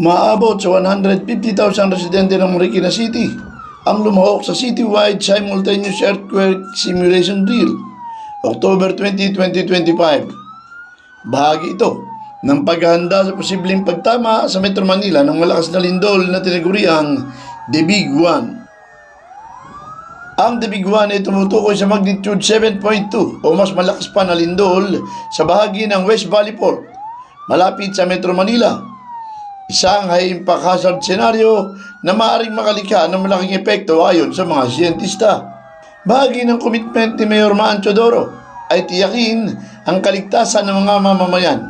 Maabot sa 150,000 residente ng Marikina City ang lumahok sa citywide simultaneous earthquake simulation drill October 20, 2025. Bahagi ito ng paghahanda sa posibleng pagtama sa Metro Manila ng malakas na lindol na tinaguriang The Big One. Ang The Big One ay tumutukoy sa magnitude 7.2 o mas malakas pa na lindol sa bahagi ng West Valley Port, malapit sa Metro Manila. High impact hazard scenario na maaaring makalikha ng malaking epekto ayon sa mga siyentista. Bahagi ng commitment ni Mayor Maan Chodoro ay tiyakin ang kaligtasan ng mga mamamayan.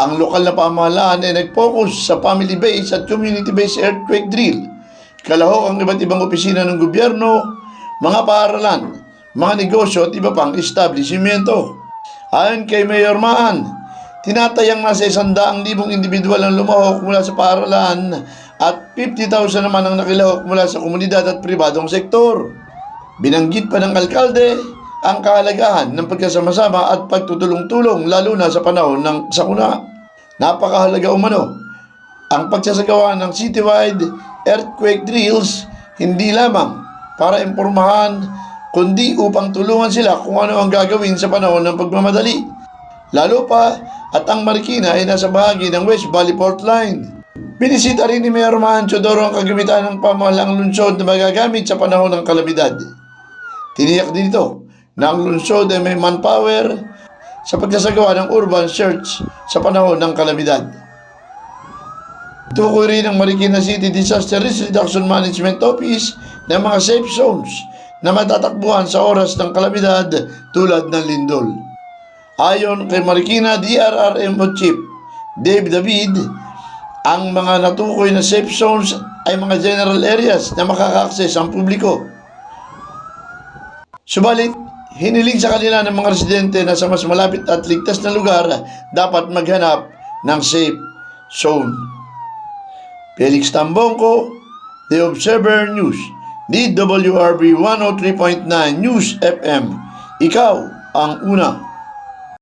Ang lokal na pamahalaan ay nag-focus sa family-based at community-based earthquake drill. Kalahok ang iba't ibang opisina ng gobyerno, mga paaralan, mga negosyo at iba pang establishmento. Ayon kay Mayor Maan, tinatayang nasa isandaang libong individual ang lumahok mula sa paaralan at 50,000 naman ang nakilahok mula sa komunidad at pribadong sektor. Binanggit pa ng alkalde ang kahalagahan ng pagkasama-sama at pagtutulong-tulong lalo na sa panahon ng sakuna. Napakahalaga umano ang pagsasagawa ng citywide earthquake drills hindi lamang para impormahan kundi upang tulungan sila kung ano ang gagawin sa panahon ng pagmamadali. Lalo pa at ang Marikina ay nasa bahagi ng West Valley Port Line. Binisita rin ni Mayor Mahan Chodoro ang kagamitan ng pamahalang lungsod na magagamit sa panahon ng kalamidad. Tiniyak din ito na ang lungsod ay may manpower sa pagsasagawa ng urban search sa panahon ng kalamidad. Tukoy rin ng Marikina City Disaster Risk Reduction Management Office ng mga safe zones na matatakbuhan sa oras ng kalamidad tulad ng lindol. Ayon kay Marikina DRRMO Chief Dave David, ang mga natukoy na safe zones ay mga general areas na makaka-access ang publiko. Subalit, hiniling sa kanila ng mga residente na sa mas malapit at ligtas na lugar dapat maghanap ng safe zone. Felix Tambongko, The Observer News, DWRB 103.9 News FM. Ikaw ang una.